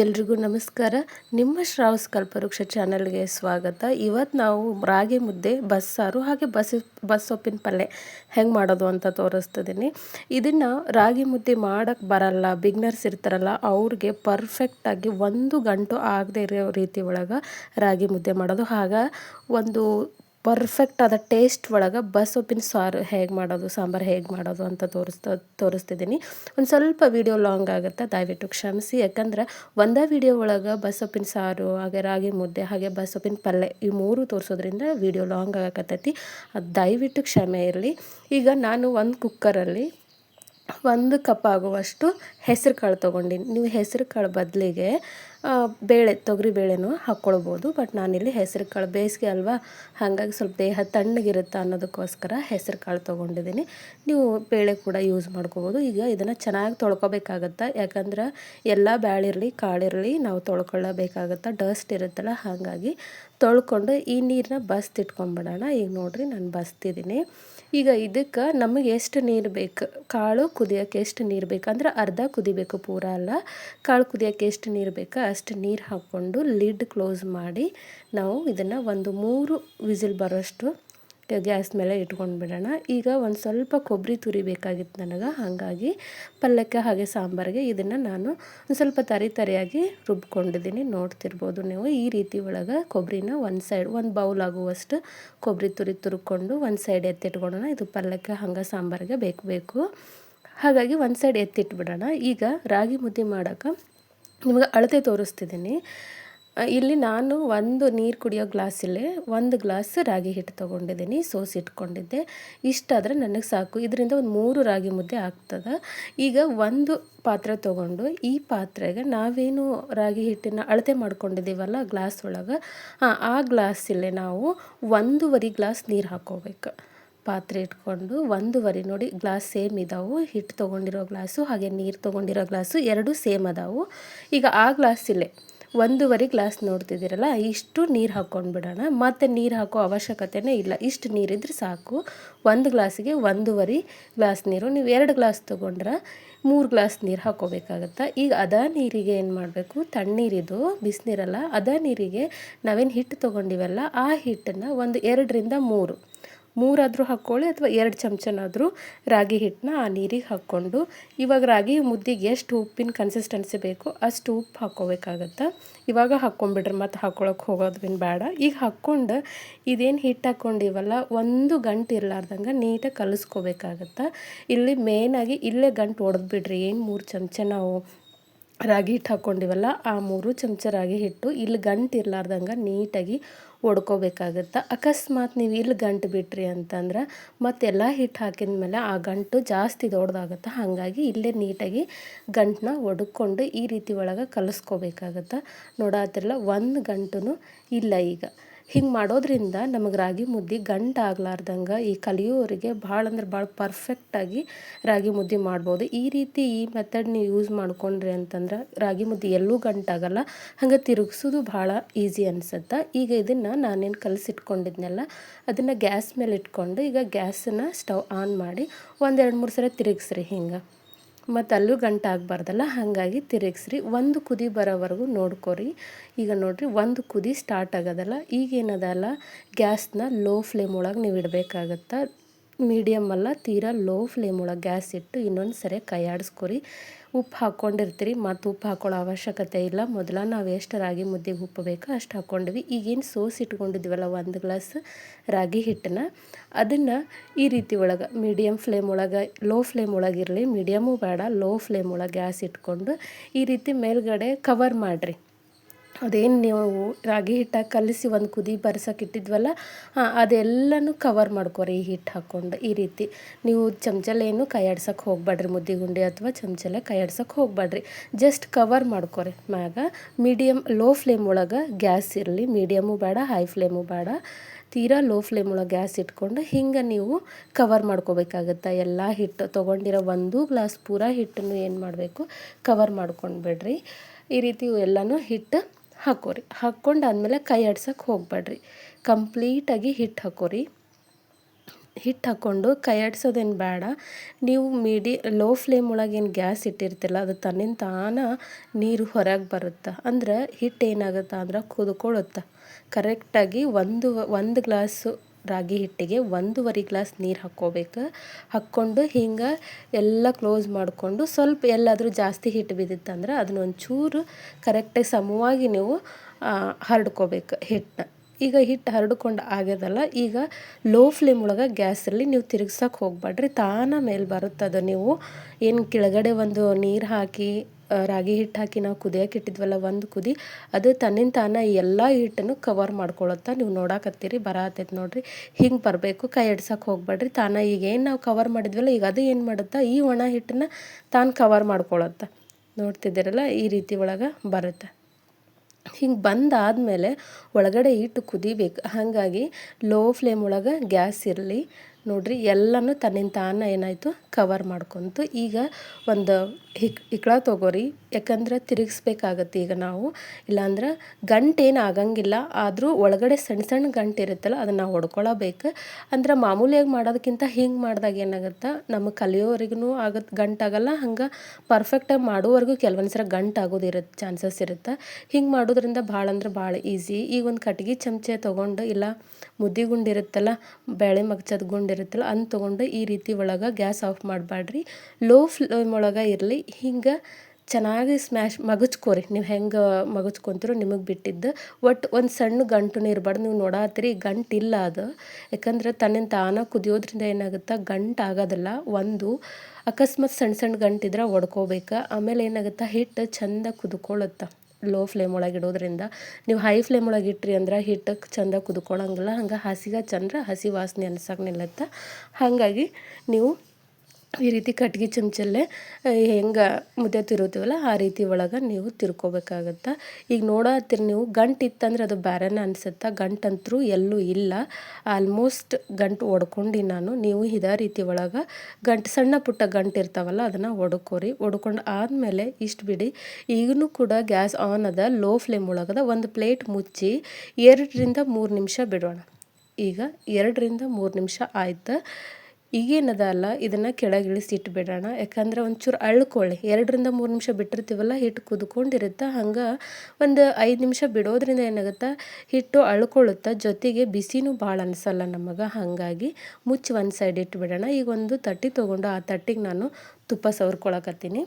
ಎಲ್ರಿಗೂ ನಮಸ್ಕಾರ. ನಿಮ್ಮ ಶ್ರಾವಸ್ ಕಲ್ಪವೃಕ್ಷ ಚಾನಲ್ಗೆ ಸ್ವಾಗತ. ಇವತ್ತು ನಾವು ರಾಗಿ ಮುದ್ದೆ, ಬಸ್ಸಾರು ಹಾಗೆ ಬಸ್ ಬಸ್ ಸೊಪ್ಪಿನ ಪಲ್ಯ ಹೆಂಗೆ ಮಾಡೋದು ಅಂತ ತೋರಿಸ್ತಿದ್ದೀನಿ. ಇದನ್ನು ರಾಗಿ ಮುದ್ದೆ ಮಾಡೋಕ್ಕೆ ಬರಲ್ಲ, ಬಿಗ್ನರ್ಸ್ ಇರ್ತಾರಲ್ಲ ಅವ್ರಿಗೆ ಪರ್ಫೆಕ್ಟಾಗಿ ಒಂದು ಗಂಟು ಆಗದೆ ಇರೋ ರೀತಿ ಒಳಗೆ ರಾಗಿ ಮುದ್ದೆ ಮಾಡೋದು. ಆಗ ಒಂದು ಪರ್ಫೆಕ್ಟ್ ಆದ ಟೇಸ್ಟ್ ಒಳಗೆ ಬಸ್ ಸೊಪ್ಪಿನ ಸಾರು ಹೇಗೆ ಮಾಡೋದು, ಸಾಂಬಾರು ಹೇಗೆ ಮಾಡೋದು ಅಂತ ತೋರಿಸ್ತಾ, ತೋರಿಸ್ತಿದ್ದೀನಿ. ಒಂದು ಸ್ವಲ್ಪ ವೀಡಿಯೋ ಲಾಂಗ್ ಆಗುತ್ತೆ, ದಯವಿಟ್ಟು ಕ್ಷಮಿಸಿ. ಯಾಕಂದ್ರೆ ಒಂದೇ ವೀಡಿಯೋ ಒಳಗೆ ಬಸ್ ಸೊಪ್ಪಿನ ಸಾರು, ಹಾಗೆ ರಾಗಿ ಮುದ್ದೆ, ಹಾಗೆ ಬಸ್ ಸೊಪ್ಪಿನ ಪಲ್ಯ ಈ ಮೂರು ತೋರಿಸೋದ್ರಿಂದ ವೀಡಿಯೋ ಲಾಂಗ್ ಆಗಕತ್ತೈತಿ. ಅದು ದಯವಿಟ್ಟು ಕ್ಷಮೆ ಇರಲಿ. ಈಗ ನಾನು ಒಂದು ಕುಕ್ಕರಲ್ಲಿ ಒಂದು ಕಪ್ ಆಗುವಷ್ಟು ಹೆಸರು ಕಾಳು ತೊಗೊಂಡಿನಿ. ನೀವು ಹೆಸರು ಕಾಳು ಬದಲಿಗೆ ಬೇಳೆ, ತೊಗರಿ ಬೇಳೆನೂ ಹಾಕ್ಕೊಳ್ಬೋದು. ಬಟ್ ನಾನಿಲ್ಲಿ ಹೆಸರು ಕಾಳು ಬೇಸಿಗೆ ಅಲ್ವಾ? ಹಾಗಾಗಿ ಸ್ವಲ್ಪ ದೇಹ ತಣ್ಣಗಿರುತ್ತೆ ಅನ್ನೋದಕ್ಕೋಸ್ಕರ ಹೆಸರು ಕಾಳು ತೊಗೊಂಡಿದ್ದೀನಿ. ನೀವು ಬೇಳೆ ಕೂಡ ಯೂಸ್ ಮಾಡ್ಕೋಬೋದು. ಈಗ ಇದನ್ನು ಚೆನ್ನಾಗಿ ತೊಳ್ಕೊಬೇಕಾಗತ್ತೆ? ಯಾಕಂದ್ರೆ ಎಲ್ಲ ಬ್ಯಾಳಿರಲಿ, ಕಾಳಿರಲಿ ನಾವು ತೊಳ್ಕೊಳ್ಳಬೇಕಾಗತ್ತೆ? ಡಸ್ಟ್ ಇರುತ್ತಲ್ಲ, ಹಾಗಾಗಿ ತೊಳ್ಕೊಂಡು ಈ ನೀರನ್ನ ಬಸ್ತಿಟ್ಕೊಂಬಿಡೋಣ. ಈಗ ನೋಡಿರಿ, ನಾನು ಬಸ್ತಿದ್ದೀನಿ. ಈಗ ಇದಕ್ಕೆ ನಮಗೆ ಎಷ್ಟು ನೀರು ಬೇಕು? ಕಾಳು ಕುದಿಯೋಕ್ಕೆ ಎಷ್ಟು ನೀರು ಬೇಕು? ಅಂದ್ರೆ ಅರ್ಧ ಕುದಿಬೇಕು ಪೂರ ಅಲ್ಲ. ಕಾಳು ಕುದಿಯೋಕ್ಕೆ ಎಷ್ಟು ನೀರು ಬೇಕು? ಅಷ್ಟು ನೀರು ಹಾಕ್ಕೊಂಡು ಲಿಡ್ ಕ್ಲೋಸ್ ಮಾಡಿ ನಾವು ಇದನ್ನು ಒಂದು ಮೂರು ವಿಸಿಲ್ ಬರೋಷ್ಟು ಗ್ಯಾಸ್ ಮೇಲೆ ಇಟ್ಕೊಂಡು ಬಿಡೋಣ. ಈಗ ಒಂದು ಸ್ವಲ್ಪ ಕೊಬ್ಬರಿ ತುರಿಬೇಕಾಗಿತ್ತು ನನಗೆ. ಹಾಗಾಗಿ ಪಲ್ಯಕ್ಕೆ ಹಾಗೆ ಸಾಂಬಾರಿಗೆ ಇದನ್ನು ನಾನು ಒಂದು ಸ್ವಲ್ಪ ತರಿ ತರಿಯಾಗಿ ರುಬ್ಕೊಂಡಿದ್ದೀನಿ. ನೋಡ್ತಿರ್ಬೋದು ನೀವು ಈ ರೀತಿ ಒಳಗೆ ಕೊಬ್ಬರಿನ ಒಂದು ಸೈಡ್ ಒಂದು ಬೌಲ್ ಆಗುವಷ್ಟು ಕೊಬ್ಬರಿ ತುರಿ ತುರ್ಕೊಂಡು ಒಂದು ಸೈಡ್ ಎತ್ತಿಟ್ಕೊಳ್ಳೋಣ ಇದು ಪಲ್ಯಕ್ಕೆ ಹಂಗೆ ಸಾಂಬಾರಿಗೆ ಬೇಕು ಬೇಕು. ಹಾಗಾಗಿ ಒಂದು ಸೈಡ್ ಎತ್ತಿಟ್ಬಿಡೋಣ. ಈಗ ರಾಗಿ ಮುದ್ದೆ ಮಾಡೋಕೆ ನಿಮಗೆ ಅಳತೆ ತೋರಿಸ್ತಿದ್ದೀನಿ. ಇಲ್ಲಿ ನಾನು ಒಂದು ನೀರು ಕುಡಿಯೋ ಗ್ಲಾಸಲ್ಲೇ ಒಂದು ಗ್ಲಾಸ್ ರಾಗಿ ಹಿಟ್ಟು ತೊಗೊಂಡಿದ್ದೀನಿ, ಸೋಸಿ ಇಟ್ಕೊಂಡಿದ್ದೆ. ಇಷ್ಟಾದರೆ ನನಗೆ ಸಾಕು. ಇದರಿಂದ ಒಂದು ಮೂರು ರಾಗಿ ಮುದ್ದೆ ಆಗ್ತದೆ. ಈಗ ಒಂದು ಪಾತ್ರೆ ತೊಗೊಂಡು ಈ ಪಾತ್ರೆಗೆ ನಾವೇನು ರಾಗಿ ಹಿಟ್ಟಿನ ಅಳತೆ ಮಾಡ್ಕೊಂಡಿದ್ದೀವಲ್ಲ ಗ್ಲಾಸ್ ಒಳಗೆ ಆ ಗ್ಲಾಸಲ್ಲೇ ನಾವು ಒಂದೂವರೆ ಗ್ಲಾಸ್ ನೀರು ಹಾಕೋಬೇಕು. ಪಾತ್ರೆ ಇಟ್ಕೊಂಡು ಒಂದೂವರೆ ನೋಡಿ ಗ್ಲಾಸ್ ಸೇಮ್ ಇದಾವೆ. ಹಿಟ್ಟು ತೊಗೊಂಡಿರೋ ಗ್ಲಾಸು ಹಾಗೆ ನೀರು ತೊಗೊಂಡಿರೋ ಗ್ಲಾಸು ಎರಡೂ ಸೇಮ್ ಅದಾವು. ಈಗ ಆ ಗ್ಲಾಸಲ್ಲೇ ಒಂದೂವರೆ ಗ್ಲಾಸ್ ನೋಡ್ತಿದ್ದೀರಲ್ಲ, ಇಷ್ಟು ನೀರು ಹಾಕ್ಕೊಂಡು ಬಿಡೋಣ. ಮತ್ತು ನೀರು ಹಾಕೋ ಅವಶ್ಯಕತೆನೇ ಇಲ್ಲ. ಇಷ್ಟು ನೀರಿದ್ರೆ ಸಾಕು. ಒಂದು ಗ್ಲಾಸಿಗೆ ಒಂದೂವರೆ ಗ್ಲಾಸ್ ನೀರು. ನೀವು ಎರಡು ಗ್ಲಾಸ್ ತೊಗೊಂಡ್ರೆ ಮೂರು ಗ್ಲಾಸ್ ನೀರು ಹಾಕೋಬೇಕಾಗತ್ತೆ? ಈಗ ಅದ ನೀರಿಗೆ ಏನು ಮಾಡಬೇಕು? ತಣ್ಣೀರಿದು ಬಿಸಿನೀರಲ್ಲ, ಅದ ನೀರಿಗೆ ನಾವೇನು ಹಿಟ್ಟು ತೊಗೊಂಡಿವಲ್ಲ, ಆ ಹಿಟ್ಟನ್ನು ಒಂದು ಎರಡರಿಂದ ಮೂರು ಮೂರಾದರೂ ಹಾಕ್ಕೊಳ್ಳಿ ಅಥವಾ ಎರಡು ಚಮಚನಾದರೂ ರಾಗಿ ಹಿಟ್ಟನ್ನ ಆ ನೀರಿಗೆ ಹಾಕ್ಕೊಂಡು. ಇವಾಗ ರಾಗಿ ಮುದ್ದಿಗೆ ಎಷ್ಟು ಉಪ್ಪಿನ ಕನ್ಸಿಸ್ಟೆನ್ಸಿ ಬೇಕು ಅಷ್ಟು ಉಪ್ಪು ಹಾಕ್ಕೋಬೇಕಾಗತ್ತೆ. ಇವಾಗ ಹಾಕ್ಕೊಂಬಿಡ್ರಿ ಮತ್ತು ಹಾಕ್ಕೊಳಕ್ಕೆ ಹೋಗೋದ್ವಿನ ಬೇಡ. ಈಗ ಹಾಕ್ಕೊಂಡು ಇದೇನು ಹಿಟ್ಟು ಹಾಕ್ಕೊಂಡಿವಲ್ಲ, ಒಂದು ಗಂಟು ಇರಲಾರ್ದಂಗೆ ನೀಟಾಗಿ ಕಲಿಸ್ಕೋಬೇಕಾಗತ್ತೆ. ಇಲ್ಲಿ ಮೇಯ್ನಾಗಿ ಇಲ್ಲೇ ಗಂಟು ಹೊಡೆದ್ಬಿಡ್ರಿ ಏನು ಮೂರು ಚಮಚ ನಾವು ರಾಗಿ ಹಿಟ್ಟು ಹಾಕ್ಕೊಂಡಿವಲ್ಲ, ಆ ಮೂರು ಚಮಚ ರಾಗಿ ಹಿಟ್ಟು ಇಲ್ಲಿ ಗಂಟು ಇರಲಾರ್ದಂಗೆ ನೀಟಾಗಿ ಒಡ್ಕೋಬೇಕಾಗತ್ತೆ. ಅಕಸ್ಮಾತ್ ನೀವು ಇಲ್ಲಿ ಗಂಟು ಬಿಟ್ರಿ ಅಂತಂದ್ರೆ ಮತ್ತೆಲ್ಲ ಹಿಟ್ಟು ಹಾಕಿದ ಮೇಲೆ ಆ ಗಂಟು ಜಾಸ್ತಿ ದೊಡ್ಡದಾಗುತ್ತೆ ಹಾಗಾಗಿ ಇಲ್ಲೇ ನೀಟಾಗಿ ಗಂಟನ್ನ ಒಡ್ಕೊಂಡು ಈ ರೀತಿ ಒಳಗೆ ಕಲಿಸ್ಕೋಬೇಕಾಗತ್ತೆ. ನೋಡಾತಿರಲ್ಲ, ಒಂದು ಗಂಟು ಇಲ್ಲ ಈಗ. ಹಿಂಗೆ ಮಾಡೋದ್ರಿಂದ ನಮಗೆ ರಾಗಿ ಮುದ್ದೆ ಗಂಟು ಆಗ್ಲಾರ್ದಂಗೆ ಈ ಕಲಿಯೋರಿಗೆ ಭಾಳ ಅಂದ್ರೆ ಭಾಳ ಪರ್ಫೆಕ್ಟಾಗಿ ರಾಗಿ ಮುದ್ದೆ ಮಾಡ್ಬೋದು. ಈ ರೀತಿ ಈ ಮೆಥಡ್ ನೀವು ಯೂಸ್ ಮಾಡ್ಕೊಂಡ್ರಿ ಅಂತಂದ್ರೆ ರಾಗಿ ಮುದ್ದೆ ಎಲ್ಲೂ ಗಂಟಾಗಲ್ಲ ಹಂಗೆ ತಿರುಗಿಸೋದು ಭಾಳ ಈಸಿ ಅನ್ಸುತ್ತೆ. ಈಗ ಇದನ್ನು ನಾನೇನು ಕಲಸಿಟ್ಕೊಂಡಿದ್ನೆಲ್ಲ, ಅದನ್ನು ಗ್ಯಾಸ್ ಮೇಲೆ ಇಟ್ಕೊಂಡು ಈಗ ಗ್ಯಾಸನ್ನು ಸ್ಟವ್ ಆನ್ ಮಾಡಿ ಒಂದೆರಡು ಮೂರು ಸಲ ತಿರುಗಿಸ್ರಿ ಹಿಂಗೆ. ಮತ್ತು ಅಲ್ಲೂ ಗಂಟು ಆಗಬಾರ್ದಲ್ಲ? ಹಾಗಾಗಿ ತಿರುಗಿಸ್ರಿ. ಒಂದು ಕುದಿ ಬರೋವರೆಗೂ ನೋಡ್ಕೊರಿ. ಈಗ ನೋಡಿರಿ, ಒಂದು ಕುದಿ ಸ್ಟಾರ್ಟ್ ಆಗೋದಲ್ಲ? ಈಗೇನದಲ್ಲ? ಗ್ಯಾಸ್ನ ಲೋ ಫ್ಲೇಮ್ ಒಳಗೆ ನೀವು ಇಡಬೇಕಾಗತ್ತೆ? ಮೀಡಿಯಮ್ ಅಲ್ಲ, ತೀರಾ ಲೋ ಫ್ಲೇಮ್ ಒಳಗೆ ಗ್ಯಾಸ್ ಇಟ್ಟು ಇನ್ನೊಂದು ಸರಿ ಕೈ ಆಡಿಸ್ಕೊರಿ ಉಪ್ಪು ಹಾಕ್ಕೊಂಡಿರ್ತೀರಿ, ಮತ್ತು ಉಪ್ಪು ಹಾಕೊಳ್ಳೋ ಅವಶ್ಯಕತೆ ಇಲ್ಲ. ಮೊದಲ ನಾವು ಎಷ್ಟು ರಾಗಿ ಮುದ್ದೆಗೆ ಉಪ್ಪು ಬೇಕೋ ಅಷ್ಟು ಹಾಕ್ಕೊಂಡ್ವಿ ಈಗೇನು ಸೋಸಿ ಇಟ್ಕೊಂಡಿದ್ವಲ್ಲ, ಒಂದು ಗ್ಲಾಸ್ ರಾಗಿ ಹಿಟ್ಟನ್ನ. ಅದನ್ನು ಈ ರೀತಿ ಒಳಗೆ ಮೀಡಿಯಮ್ ಫ್ಲೇಮ್ ಒಳಗೆ, ಲೋ ಫ್ಲೇಮ್ ಒಳಗಿರಲಿ ಮೀಡಿಯಮು ಬೇಡ, ಲೋ ಫ್ಲೇಮ್ ಒಳಗೆ ಗ್ಯಾಸ್ ಇಟ್ಕೊಂಡು ಈ ರೀತಿ ಮೇಲ್ಗಡೆ ಕವರ್ ಮಾಡಿರಿ. ಅದೇನು ನೀವು ರಾಗಿ ಹಿಟ್ಟಾಗಿ ಕಲಸಿ ಒಂದು ಕುದಿ ಬರ್ಸೋಕೆ ಇಟ್ಟಿದ್ವಲ್ಲ, ಹಾಂ, ಅದೆಲ್ಲನೂ ಕವರ್ ಮಾಡ್ಕೊರಿ ಈ ಹಿಟ್ಟು ಹಾಕ್ಕೊಂಡು ಈ ರೀತಿ. ನೀವು ಚಮಚಲೇನು ಕೈ ಆಡ್ಸೋಕೆ ಹೋಗ್ಬೇಡ್ರಿ ಮುದ್ದೆ ಗುಂಡಿ ಅಥವಾ ಚಮಚಲೆ ಕೈ ಆಡ್ಸೋಕೆ ಹೋಗ್ಬೇಡ್ರಿ ಜಸ್ಟ್ ಕವರ್ ಮಾಡ್ಕೊರಿ. ಮ್ಯಾಗ ಮೀಡಿಯಮ್ ಲೋ ಫ್ಲೇಮ್ ಒಳಗೆ ಗ್ಯಾಸ್ ಇರಲಿ. ಮೀಡಿಯಮು ಬೇಡ ಹೈ ಫ್ಲೇಮು ಬೇಡ ತೀರಾ ಲೋ ಫ್ಲೇಮ್ ಒಳಗೆ ಗ್ಯಾಸ್ ಇಟ್ಕೊಂಡು ಹಿಂಗೆ ನೀವು ಕವರ್ ಮಾಡ್ಕೋಬೇಕಾಗತ್ತೆ. ಎಲ್ಲ ಹಿಟ್ಟು ತೊಗೊಂಡಿರೋ ಒಂದು ಗ್ಲಾಸ್ ಪೂರ ಹಿಟ್ಟನ್ನು ಏನು ಮಾಡಬೇಕು? ಕವರ್ ಮಾಡ್ಕೊಂಡು ಬಿಡ್ರಿ ಈ ರೀತಿ ಎಲ್ಲನೂ ಹಿಟ್ಟು ಹಾಕೋರಿ. ಹಾಕ್ಕೊಂಡು ಆದಮೇಲೆ ಕೈ ಆಡ್ಸೋಕೆ ಹೋಗ್ಬೇಡ್ರಿ. ಕಂಪ್ಲೀಟಾಗಿ ಹಿಟ್ಟು ಹಾಕೋರಿ. ಹಿಟ್ಟು ಹಾಕ್ಕೊಂಡು ಕೈ ಆಡ್ಸೋದೇನು ಬೇಡ. ನೀವು ಮೀಡಿ, ಲೋ ಫ್ಲೇಮ್ ಒಳಗೆ ಏನು ಗ್ಯಾಸ್ ಇಟ್ಟಿರ್ತಿಲ್ಲ, ಅದು ತನ್ನಿಂದ ತಾನ ನೀರು ಹೊರಗೆ ಬರುತ್ತೆ? ಅಂದ್ರೆ ಹಿಟ್ಟು ಏನಾಗುತ್ತೆ? ಅಂದ್ರೆ ಕುದ್ಕೊಳ್ಳುತ್ತೆ ಕರೆಕ್ಟಾಗಿ ಒಂದು ಒಂದು ಗ್ಲಾಸು ರಾಗಿ ಹಿಟ್ಟಿಗೆ ಒಂದೂವರೆ ಗ್ಲಾಸ್ ನೀರು ಹಾಕ್ಕೋಬೇಕು. ಹಾಕ್ಕೊಂಡು ಹಿಂಗೆ ಎಲ್ಲ ಕ್ಲೋಸ್ ಮಾಡಿಕೊಂಡು ಸ್ವಲ್ಪ ಎಲ್ಲಾದರೂ ಜಾಸ್ತಿ ಹಿಟ್ಟು ಬಿದ್ದಿತ್ತಂದ್ರೆ ಅದನ್ನ ಒಂಚೂರು ಕರೆಕ್ಟಾಗಿ ಸಮವಾಗಿ ನೀವು ಹರಡ್ಕೋಬೇಕು ಹಿಟ್ಟನ್ನ ಈಗ ಹಿಟ್ಟು ಹರಡ್ಕೊಂಡು ಆಗ್ಯದಲ್ಲ, ಈಗ ಲೋ ಫ್ಲೇಮ್ ಒಳಗೆ ಗ್ಯಾಸಲ್ಲಿ ನೀವು ತಿರುಗ್ಸಕ್ಕೆ ಹೋಗ್ಬೇಡ್ರಿ ತಾನ ಮೇಲೆ ಬರುತ್ತದ ನೀವು, ಏನು ಕೆಳಗಡೆ ಒಂದು ನೀರು ಹಾಕಿ ರಾಗಿ ಹಿಟ್ಟು ಹಾಕಿ ನಾವು ಕುದಿಯಕ್ಕೆ ಇಟ್ಟಿದ್ವಲ್ಲ ಒಂದು ಕುದಿ, ಅದು ತನ್ನಿಂದ ತಾನ ಎಲ್ಲ ಹಿಟ್ಟನ್ನು ಕವರ್ ಮಾಡ್ಕೊಳತ್ತ ನೀವು ನೋಡಾಕತ್ತೀರಿ ಬರತ್ತೈತೆ ನೋಡ್ರಿ. ಹಿಂಗೆ ಬರಬೇಕು, ಕೈ ಎಡ್ಸಕ್ಕೆ ಹೋಗ್ಬೇಡ್ರಿ. ತಾನ ಈಗ ಏನು ನಾವು ಕವರ್ ಮಾಡಿದ್ವಲ್ಲ, ಈಗ ಅದು ಏನು ಮಾಡುತ್ತಾ? ಈ ಒಣ ಹಿಟ್ಟನ್ನ ತಾನು ಕವರ್ ಮಾಡ್ಕೊಳತ್ತ ನೋಡ್ತಿದ್ದೀರಲ್ಲ, ಈ ರೀತಿ ಒಳಗೆ ಬರುತ್ತೆ. ಹಿಂಗೆ ಬಂದಾದಮೇಲೆ ಒಳಗಡೆ ಹಿಟ್ಟು ಕುದಿಬೇಕು. ಹಾಗಾಗಿ ಲೋ ಫ್ಲೇಮ್ ಒಳಗೆ ಗ್ಯಾಸ್ ಇರಲಿ. ನೋಡ್ರಿ, ಎಲ್ಲನೂ ತನ್ನಿಂದ ತಾನ ಏನಾಯಿತು? ಕವರ್ ಮಾಡ್ಕೊತು. ಈಗ ಒಂದು ಹಿಕ್ ತೊಗೋರಿ. ಯಾಕಂದ್ರೆ ತಿರುಗಿಸ್ಬೇಕಾಗತ್ತೆ ಈಗ ನಾವು. ಇಲ್ಲಾಂದ್ರೆ ಗಂಟೇನು ಆಗಂಗಿಲ್ಲ. ಆದರೂ ಒಳಗಡೆ ಸಣ್ಣ ಸಣ್ಣ ಗಂಟು ಇರುತ್ತಲ್ಲ ಅದನ್ನು ನಾವು ಅಂದ್ರೆ ಮಾಮೂಲಿಯಾಗಿ ಮಾಡೋದಕ್ಕಿಂತ ಹಿಂಗೆ ಮಾಡಿದಾಗ ಏನಾಗುತ್ತೆ? ನಮಗೆ ಕಲಿಯೋರಿಗೂ ಆಗತ್ತೆ ಗಂಟಾಗಲ್ಲ, ಹಂಗೆ ಪರ್ಫೆಕ್ಟಾಗಿ ಮಾಡೋವರೆಗೂ ಕೆಲವೊಂದು ಸಲ ಗಂಟು ಚಾನ್ಸಸ್ ಇರುತ್ತೆ. ಹಿಂಗೆ ಮಾಡೋದ್ರಿಂದ ಭಾಳ ಅಂದ್ರೆ ಭಾಳ ಈಸಿ. ಈಗ ಒಂದು ಕಟ್ಗೆ ಚಮಚೆ ತೊಗೊಂಡು, ಇಲ್ಲ ಮುದ್ದೆ ಗುಂಡಿರುತ್ತಲ್ಲ ಬೇಳೆ ಮಗ್ಚದ ಗುಂಡಿರುತ್ತಲ್ಲ ಅನ್ ತೊಗೊಂಡು ಈ ರೀತಿ ಒಳಗೆ ಗ್ಯಾಸ್ ಆಫ್ ಮಾಡಬೇಡ್ರಿ ಲೋ ಫ್ಲೇಮ್ ಒಳಗೆ ಇರಲಿ ಹಿಂಗೆ ಚೆನ್ನಾಗಿ ಸ್ಮ್ಯಾಶ್ ಮಗಚ್ಕೋರಿ. ನೀವು ಹೆಂಗೆ ಮಗಚ್ಕೊಂತೀರೋ ನಿಮಗೆ ಬಿಟ್ಟಿದ್ದು. ಒಟ್ಟು ಒಂದು ಸಣ್ಣ ಗಂಟು ಇರಬಾರ್ದು ನೀವು ನೋಡಾತ್ರಿ ಗಂಟು ಇಲ್ಲ ಅದು. ಯಾಕಂದ್ರೆ ತನ್ನಿಂದ ತಾನ ಕುದಿಯೋದ್ರಿಂದ ಏನಾಗುತ್ತೆ? ಗಂಟು ಆಗೋದಿಲ್ಲ. ಒಂದು, ಅಕಸ್ಮಾತ್ ಸಣ್ಣ ಸಣ್ಣ ಗಂಟಿದ್ರೆ ಒಡ್ಕೋಬೇಕು. ಆಮೇಲೆ ಏನಾಗುತ್ತೆ? ಹಿಟ್ಟು ಚೆಂದ ಕುದ್ಕೊಳ್ಳುತ್ತೆ ಲೋ ಫ್ಲೇಮ್ ಒಳಗೆ ಇಡೋದ್ರಿಂದ. ನೀವು ಹೈ ಫ್ಲೇಮ್ ಒಳಗೆ ಇಟ್ರಿ ಅಂದ್ರೆ ಹಿಟ್ಟಕ್ಕೆ ಚಂದ ಕುದ್ಕೊಳ್ಳೋಂಗಿಲ್ಲ ಹಂಗೆ ಹಸಿಗೆ ಚಂದ್ರ ಹಸಿ ವಾಸನೆ ಅನ್ಸಕ್ಕೆ ನಿಲ್ಲತ್ತೆ. ಹಾಗಾಗಿ ನೀವು ಈ ರೀತಿ ಕಟ್ಗೆ ಚಮಚಲ್ಲೇ ಹೆಂಗೆ ಮುದ್ದೆ ತಿರುತ್ತೀವಲ್ಲ ಆ ರೀತಿ ಒಳಗೆ ನೀವು ತಿರ್ಕೋಬೇಕಾಗತ್ತೆ. ಈಗ ನೋಡತ್ತೀರಿ ನೀವು ಗಂಟು ಇತ್ತಂದ್ರೆ ಅದು ಬೇರೆನೇ ಅನಿಸುತ್ತೆ. ಗಂಟಂತರೂ ಎಲ್ಲೂ ಇಲ್ಲ. ಆಲ್ಮೋಸ್ಟ್ ಗಂಟು ಒಡ್ಕೊಂಡು ನಾನು. ನೀವು ಇದೇ ರೀತಿ ಒಳಗೆ ಗಂಟು, ಸಣ್ಣ ಪುಟ್ಟ ಗಂಟು ಇರ್ತಾವಲ್ಲ, ಅದನ್ನು ಒಡ್ಕೋರಿ. ಒಡ್ಕೊಂಡು ಆದಮೇಲೆ ಇಷ್ಟು ಬಿಡಿ ಈಗೂ ಕೂಡ ಗ್ಯಾಸ್ ಆನ್ ಅದ, ಲೋ ಫ್ಲೇಮ್ ಒಳಗದ ಒಂದು ಪ್ಲೇಟ್ ಮುಚ್ಚಿ ಎರಡರಿಂದ ಮೂರು ನಿಮಿಷ ಬಿಡೋಣ. ಈಗ ಎರಡರಿಂದ ಮೂರು ನಿಮಿಷ ಆಯ್ತು. ಈಗೇನದ ಅಲ್ಲ ಇದನ್ನು ಕೆಳಗೆ ಇಳಿಸಿ ಇಟ್ಬಿಡೋಣ ಯಾಕಂದ್ರೆ ಒಂಚೂರು ಅಳ್ಕೊಳ್ಳಿ. ಎರಡರಿಂದ ಮೂರು ನಿಮಿಷ ಬಿಟ್ಟಿರ್ತೀವಲ್ಲ ಹಿಟ್ಟು ಕುದ್ಕೊಂಡಿರುತ್ತೆ. ಹಂಗೆ ಒಂದು ಐದು ನಿಮಿಷ ಬಿಡೋದ್ರಿಂದ ಏನಾಗುತ್ತೆ, ಹಿಟ್ಟು ಅಳ್ಕೊಳ್ಳುತ್ತೆ, ಜೊತೆಗೆ ಬಿಸಿನೂ ಭಾಳ ಅನಿಸಲ್ಲ ನಮಗೆ. ಹಾಗಾಗಿ ಮುಚ್ಚಿ ಒಂದು ಸೈಡ್ ಇಟ್ಬಿಡೋಣ. ಈಗ ಒಂದು ತಟ್ಟಿ ತೊಗೊಂಡು ಆ ತಟ್ಟಿಗೆ ನಾನು ತುಪ್ಪ ಸವರ್ಕೊಳಕತ್ತೀನಿ.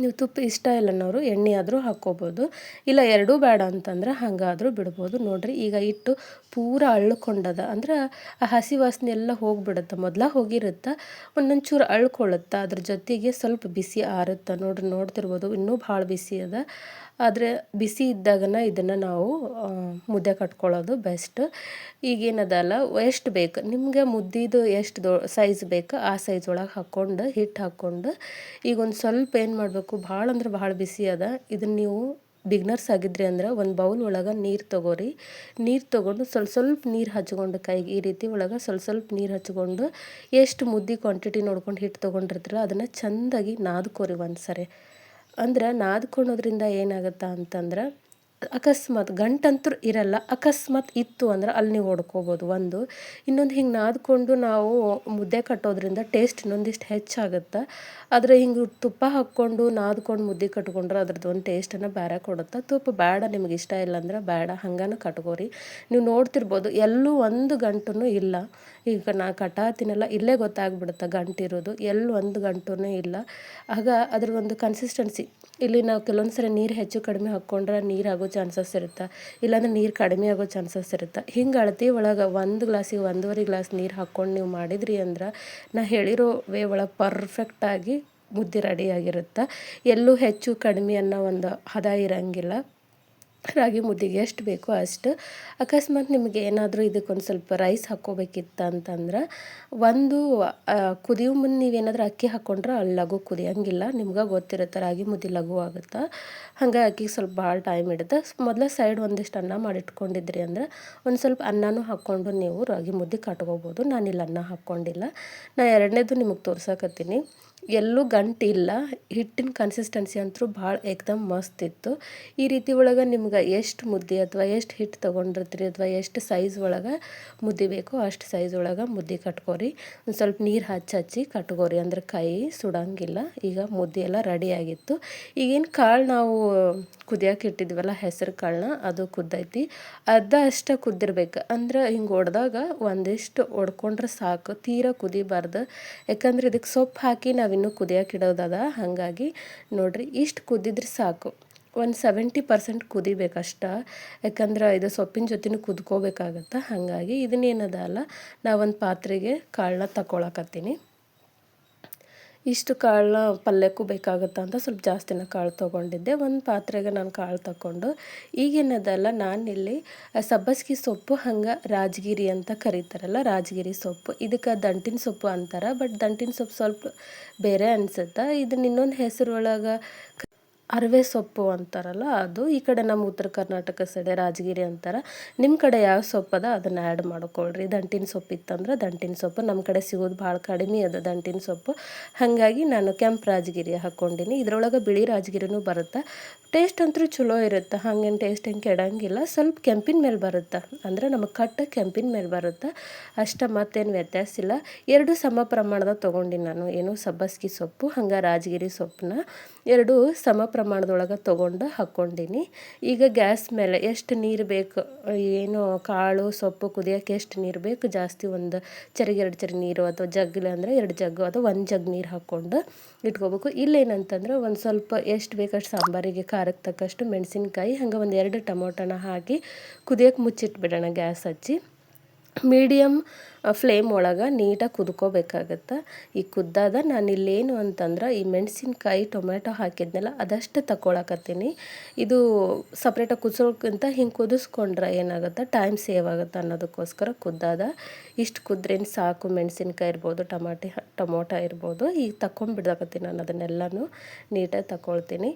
ನೀವು ತುಪ್ಪ ಇಷ್ಟ ಇಲ್ಲ ಅನ್ನೋರು ಎಣ್ಣೆ ಆದರೂ ಹಾಕ್ಕೋಬೋದು. ಇಲ್ಲ ಎರಡೂ ಬೇಡ ಅಂತಂದ್ರೆ ಹಂಗಾದರೂ ಬಿಡ್ಬೋದು. ನೋಡಿರಿ, ಈಗ ಇಟ್ಟು ಪೂರ ಅಳ್ಕೊಂಡದ ಅಂದ್ರೆ ಆ ಹಸಿ ವಾಸನೆ ಎಲ್ಲ ಹೋಗಿಬಿಡುತ್ತೆ. ಮೊದಲ ಹೋಗಿರುತ್ತೆ, ಒಂದೊಂಚೂರು ಅಳ್ಕೊಳ್ಳುತ್ತೆ. ಅದ್ರ ಜೊತೆಗೆ ಸ್ವಲ್ಪ ಬಿಸಿ ಆರುತ್ತೆ. ನೋಡ್ರಿ, ನೋಡ್ತಿರ್ಬೋದು. ಇನ್ನೂ ಭಾಳ ಬಿಸಿ ಅದ. ಆದರೆ ಬಿಸಿ ಇದ್ದಾಗನ ಇದನ್ನು ನಾವು ಮುದ್ದೆ ಕಟ್ಕೊಳ್ಳೋದು ಬೆಸ್ಟ್ ಈಗೇನದಲ್ಲ, ಎಷ್ಟು ಬೇಕು? ನಿಮಗೆ ಮುದ್ದಿದು ಎಷ್ಟು ದೊ ಸೈಜ್ ಬೇಕು? ಆ ಸೈಜ್ ಒಳಗೆ ಹಾಕ್ಕೊಂಡು ಹಿಟ್ಟು ಹಾಕ್ಕೊಂಡು, ಈಗ ಒಂದು ಸ್ವಲ್ಪ ಏನು ಮಾಡಬೇಕು? ಭಾಳ ಅಂದ್ರೆ ಭಾಳ ಬಿಸಿ ಅದ. ಇದನ್ನು ನೀವು ಬಿಗ್ನರ್ಸ್ ಆಗಿದ್ರಿ ಅಂದ್ರೆ ಒಂದು ಬೌಲ್ ಒಳಗೆ ನೀರು ತೊಗೋರಿ. ನೀರು ತೊಗೊಂಡು ಸ್ವಲ್ಪ ಸ್ವಲ್ಪ ನೀರು ಹಚ್ಕೊಂಡು ಕೈಗೆ ಈ ರೀತಿ ಒಳಗೆ ಸ್ವಲ್ಪ ಸ್ವಲ್ಪ ನೀರು ಹಚ್ಕೊಂಡು, ಎಷ್ಟು ಮುದ್ದೆ ಕ್ವಾಂಟಿಟಿ ನೋಡ್ಕೊಂಡು ಹಿಟ್ಟು ತೊಗೊಂಡಿರ್ತೀರೋ, ಅದನ್ನು ಚೆಂದಾಗಿ ನಾದ್ಕೋರಿ ಒಂದು ಸರಿ ಅಂದ್ರೆ ನಾದ್ಕೊಳೋದ್ರಿಂದ ಏನಾಗುತ್ತೆ ಅಂತಂದ್ರೆ ಅಕಸ್ಮಾತ್ ಗಂಟಂತೂ ಇರಲ್ಲ, ಅಕಸ್ಮಾತ್ ಇತ್ತು ಅಂದ್ರೆ ಅಲ್ಲಿ ನೀವು ಹೊಡ್ಕೋಬೋದು ಒಂದು, ಇನ್ನೊಂದು ಹಿಂಗೆ ನಾದ್ಕೊಂಡು ನಾವು ಮುದ್ದೆ ಕಟ್ಟೋದ್ರಿಂದ ಟೇಸ್ಟ್ ಇನ್ನೊಂದಿಷ್ಟು ಹೆಚ್ಚಾಗುತ್ತೆ. ಆದರೆ ಹಿಂಗೆ ತುಪ್ಪ ಹಾಕ್ಕೊಂಡು ನಾದ್ಕೊಂಡು ಮುದ್ದೆ ಕಟ್ಕೊಂಡ್ರೆ ಅದ್ರದ್ದು ಒಂದು ಟೇಸ್ಟನ್ನು ಬೇರೆ ಕೊಡುತ್ತೆ. ತುಪ್ಪ ಬೇಡ ನಿಮ್ಗೆ ಇಷ್ಟ ಇಲ್ಲ ಅಂದ್ರೆ ಬೇಡ ಹಂಗನ ಕಟ್ಕೋರಿ. ನೀವು ನೋಡ್ತಿರ್ಬೋದು ಎಲ್ಲೂ ಒಂದು ಗಂಟು ಇಲ್ಲ. ಈಗ ನಾ ಕಟಾತಿನಲ್ಲ ಇಲ್ಲೇ ಗೊತ್ತಾಗ್ಬಿಡುತ್ತೆ ಗಂಟಿರೋದು ಎಲ್ಲಿ ಒಂದು ಗಂಟೂ ಇಲ್ಲ. ಆಗ ಅದ್ರ ಒಂದು ಕನ್ಸಿಸ್ಟೆನ್ಸಿ ಇಲ್ಲಿ ನಾವು ಕೆಲವೊಂದು ಸರಿ ನೀರು ಹೆಚ್ಚು ಕಡಿಮೆ ಹಾಕ್ಕೊಂಡ್ರೆ ನೀರು ಆಗೋ ಚಾನ್ಸಸ್ ಇರುತ್ತೆ, ಇಲ್ಲಾಂದ್ರೆ ನೀರು ಕಡಿಮೆ ಆಗೋ ಚಾನ್ಸಸ್ ಇರುತ್ತೆ. ಹಿಂಗೆ ಅಳತಿ ಒಳಗೆ ಒಂದು ಗ್ಲಾಸಿಗೆ ಒಂದೂವರೆ ಗ್ಲಾಸ್ ನೀರು ಹಾಕ್ಕೊಂಡು ನೀವು ಮಾಡಿದ್ರಿ ಅಂದ್ರೆ ನಾ ಹೇಳಿರೋ ವೇ ಒಳಗೆ ಪರ್ಫೆಕ್ಟಾಗಿ ಮುದ್ದೆ ರೆಡಿಯಾಗಿರುತ್ತೆ ಎಲ್ಲೂ ಹೆಚ್ಚು ಕಡಿಮೆ ಅನ್ನೋ ಒಂದು ಹದ ಇರೋಂಗಿಲ್ಲ. ರಾಗಿ ಮುದ್ದೆಗೆ ಎಷ್ಟು ಬೇಕೋ ಅಷ್ಟು ಅಕಸ್ಮಾತ್ ನಿಮಗೆ ಏನಾದರೂ ಇದಕ್ಕೊಂದು ಸ್ವಲ್ಪ ರೈಸ್ ಹಾಕ್ಕೋಬೇಕಿತ್ತು ಅಂತಂದ್ರೆ ಒಂದು ಕುದಿಯೋ ಮುಂದೆ ನೀವೇನಾದರೂ ಅಕ್ಕಿ ಹಾಕ್ಕೊಂಡ್ರೆ ಅಲ್ಲಿ ಲಘು ಕುದಿಯೋಂಗಿಲ್ಲ. ನಿಮ್ಗೆ ಗೊತ್ತಿರುತ್ತೆ ರಾಗಿ ಮುದ್ದೆ ಲಘು ಆಗುತ್ತೆ? ಹಂಗೆ ಅಕ್ಕಿಗೆ ಸ್ವಲ್ಪ ಭಾಳ ಟೈಮ್ ಇಡುತ್ತೆ ಮೊದಲ ಸೈಡ್ ಒಂದಿಷ್ಟು ಅನ್ನ ಮಾಡಿಟ್ಕೊಂಡಿದ್ರಿ ಅಂದ್ರೆ ಒಂದು ಸ್ವಲ್ಪ ಅನ್ನನೂ ಹಾಕ್ಕೊಂಡು ನೀವು ರಾಗಿ ಮುದ್ದೆ ಕಟ್ಕೋಬೋದು. ನಾನಿಲ್ಲಿ ಅನ್ನ ಹಾಕ್ಕೊಂಡಿಲ್ಲ. ನಾ ಎರಡನೇದು ನಿಮಗೆ ತೋರ್ಸಕತ್ತೀನಿ. ಎಲ್ಲೂ ಗಂಟಿಲ್ಲ. ಹಿಟ್ಟಿನ ಕನ್ಸಿಸ್ಟೆನ್ಸಿ ಅಂತೂ ಭಾಳ ಏಕ್ದಮ್ ಮಸ್ತ್ ಇತ್ತು. ಈ ರೀತಿ ಒಳಗೆ ನಿಮ್ಗೆ ಎಷ್ಟು ಮುದ್ದೆ ಅಥವಾ ಎಷ್ಟು ಹಿಟ್ಟು ತೊಗೊಂಡಿರ್ತೀರಿ ಅಥವಾ ಎಷ್ಟು ಸೈಜ್ ಒಳಗೆ ಮುದ್ದೆ ಬೇಕೋ ಅಷ್ಟು ಸೈಜ್ ಒಳಗೆ ಮುದ್ದೆ ಕಟ್ಕೋರಿ. ಒಂದು ಸ್ವಲ್ಪ ನೀರು ಹಚ್ಚಿ ಹಚ್ಚಿ ಕಟ್ಕೋರಿ. ಅಂದ್ರೆ ಕೈ ಸುಡಂಗಿಲ್ಲ. ಈಗ ಮುದ್ದೆ ಎಲ್ಲ ರೆಡಿಯಾಗಿತ್ತು ಈಗೇನು ಕಾಳು ನಾವು ಕುದಿಯೋಕೆ ಇಟ್ಟಿದ್ವಲ್ಲ ಹೆಸರು ಕಾಳನ್ನ ಅದು ಕುದ್ದೈತಿ. ಅರ್ಧ ಅಷ್ಟೇ ಕುದ್ದಿರ್ಬೇಕು. ಅಂದ್ರೆ ಹಿಂಗೆ ಒಡೆದಾಗ ಒಂದಿಷ್ಟು ಒಡ್ಕೊಂಡ್ರೆ ಸಾಕು. ತೀರಾ ಕುದಿಬಾರ್ದು. ಯಾಕಂದ್ರೆ ಇದಕ್ಕೆ ಸೊಪ್ಪು ಹಾಕಿ ನಾವಿನ್ನೂ ಕುದಿಯೋಕೆ ಇಡೋದದ. ಹಾಗಾಗಿ ನೋಡಿರಿ, ಇಷ್ಟು ಕುದ್ದಿದ್ರೆ ಸಾಕು. ಒಂದು ಸೆವೆಂಟಿ ಪರ್ಸೆಂಟ್ ಕುದಿಬೇಕಷ್ಟ. ಯಾಕಂದ್ರೆ ಇದು ಸೊಪ್ಪಿನ ಜೊತೆನೂ ಕುದ್ಕೋಬೇಕಾಗತ್ತೆ. ಹಾಗಾಗಿ ಇದನ್ನೇನದ ಅಲ್ಲ, ನಾವೊಂದು ಪಾತ್ರೆಗೆ ಕಾಳನ್ನ ತಗೊಳಕತ್ತೀನಿ ಇಷ್ಟು ಕಾಳನ್ನ ಪಲ್ಯಕ್ಕೂ ಬೇಕಾಗುತ್ತೆ ಅಂತ ಸ್ವಲ್ಪ ಜಾಸ್ತಿನ ಕಾಳು ತೊಗೊಂಡಿದ್ದೆ. ಒಂದು ಪಾತ್ರೆಗೆ ನಾನು ಕಾಳು ತಗೊಂಡು ನಾನು ಇಲ್ಲಿ ಸಬ್ಬಸ್ಗಿ ಸೊಪ್ಪು ಹಂಗೆ ರಾಜಗಿರಿ ಅಂತ ಕರೀತಾರಲ್ಲ, ರಾಜಗಿರಿ ಸೊಪ್ಪು. ಇದಕ್ಕೆ ದಂಟಿನ ಸೊಪ್ಪು ಅಂತಾರೆ, ಬಟ್ ದಂಟಿನ ಸೊಪ್ಪು ಸ್ವಲ್ಪ ಬೇರೆ ಅನಿಸುತ್ತೆ. ಇದನ್ನ ಇನ್ನೊಂದು ಹೆಸರು ಒಳಗೆ ಅರವೆ ಸೊಪ್ಪು ಅಂತಾರಲ್ಲ, ಅದು ಈ ಕಡೆ ನಮ್ಮ ಉತ್ತರ ಕರ್ನಾಟಕ ಸೈಡೆ, ರಾಜಗಿರಿ ಅಂತಾರೆ. ನಿಮ್ಮ ಕಡೆ ಯಾವ ಸೊಪ್ಪದ? ಅದನ್ನು ಆ್ಯಡ್ ಮಾಡ್ಕೊಳ್ರಿ. ದಂಟಿನ ಸೊಪ್ಪು ಇತ್ತಂದ್ರೆ ದಂಟಿನ ಸೊಪ್ಪು. ನಮ್ಮ ಕಡೆ ಸಿಗೋದು ಭಾಳ ಕಡಿಮೆ ಅದ ದಂಟಿನ ಸೊಪ್ಪು. ಹಾಗಾಗಿ ನಾನು ಕೆಂಪು ರಾಜಗಿರಿ ಹಾಕ್ಕೊಂಡಿನಿ ಇದರೊಳಗೆ ಬಿಳಿ ರಾಜಗಿರಿನೂ ಬರುತ್ತೆ. ಟೇಸ್ಟ್ ಅಂತೂ ಚಲೋ ಇರುತ್ತೆ. ಹಂಗೇನು ಟೇಸ್ಟ್ ಹೆಂಗೆ ಕೆಡಂಗಿಲ್ಲ. ಸ್ವಲ್ಪ ಕೆಂಪಿನ ಮೇಲೆ ಬರುತ್ತೆ. ಅಂದರೆ ನಮಗೆ ಕಟ್ಟ ಕೆಂಪಿನ ಮೇಲೆ ಬರುತ್ತೆ. ಅಷ್ಟ ಮತ್ತೇನು ವ್ಯತ್ಯಾಸ ಇಲ್ಲ. ಎರಡು ಸಮ ಪ್ರಮಾಣದ ತೊಗೊಂಡಿನಿ ನಾನು. ಏನು ಸಬ್ಬಸ್ಗಿ ಸೊಪ್ಪು, ಹಂಗೆ ರಾಜಗಿರಿ ಸೊಪ್ಪನ್ನ ಎರಡು ಸಮ ಪ್ರಮಾಣದೊಳಗೆ ತೊಗೊಂಡು ಹಾಕ್ಕೊಂಡೀನಿ. ಈಗ ಗ್ಯಾಸ್ ಮೇಲೆ ಎಷ್ಟು ನೀರು ಬೇಕು, ಏನು ಕಾಳು, ಸೊಪ್ಪು ಕುದಿಯೋಕೆ ಎಷ್ಟು ನೀರು ಬೇಕು, ಜಾಸ್ತಿ ಒಂದು ಚರಿಗೆ ಎರಡು ಚರಿ ನೀರು ಅಥವಾ ಜಗ್ಗಿಲ್ಲ ಅಂದರೆ ಎರಡು ಜಗ್ಗು ಅಥವಾ ಒಂದು ಜಗ್ ನೀರು ಹಾಕ್ಕೊಂಡು ಇಟ್ಕೋಬೇಕು. ಇಲ್ಲೇನಂತಂದ್ರೆ ಒಂದು ಸ್ವಲ್ಪ ಎಷ್ಟು ಬೇಕಷ್ಟು ಸಾಂಬಾರಿಗೆ ಖಾರಕ್ಕೆ ತಕ್ಕಷ್ಟು ಮೆಣಸಿನ್ಕಾಯಿ, ಹಂಗೆ ಒಂದು ಎರಡು ಟೊಮೊಟೊನ ಹಾಕಿ ಕುದಿಯೋಕೆ ಮುಚ್ಚಿಟ್ಬಿಡೋಣ ಗ್ಯಾಸ್ ಹಚ್ಚಿ. ಮೀಡಿಯಮ್ ಫ್ಲೇಮ್ ಒಳಗೆ ನೀಟಾಗಿ ಕುದ್ಕೋಬೇಕಾಗತ್ತೆ. ಈ ಕುದ್ದಾದ ನಾನು ಇಲ್ಲೇನು ಅಂತಂದ್ರೆ ಈ ಮೆಣಸಿನ್ಕಾಯಿ ಟೊಮೆಟೊ ಹಾಕಿದ್ನಲ್ಲ, ಅದಷ್ಟು ತಗೊಳಕತ್ತೀನಿ ಇದು ಸಪ್ರೇಟಾಗಿ ಕುದಿಸೋಕ್ಕಿಂತ ಹಿಂಗೆ ಕುದಿಸ್ಕೊಂಡ್ರೆ ಏನಾಗುತ್ತೆ ಟೈಮ್ ಸೇವ್ ಆಗುತ್ತೆ ಅನ್ನೋದಕ್ಕೋಸ್ಕರ ಕುದ್ದಾದ. ಇಷ್ಟು ಕುದ್ರೇನು ಸಾಕು ಮೆಣಸಿನ್ಕಾಯಿ ಇರ್ಬೋದು, ಟಮಾಟಿ ಟೊಮೊಟೊ ಇರ್ಬೋದು ಈಗ ತಗೊಂಡ್ಬಿಡಕತ್ತೀನಿ ನಾನು ಅದನ್ನೆಲ್ಲನೂ ನೀಟಾಗಿ ತಗೊಳ್ತೀನಿ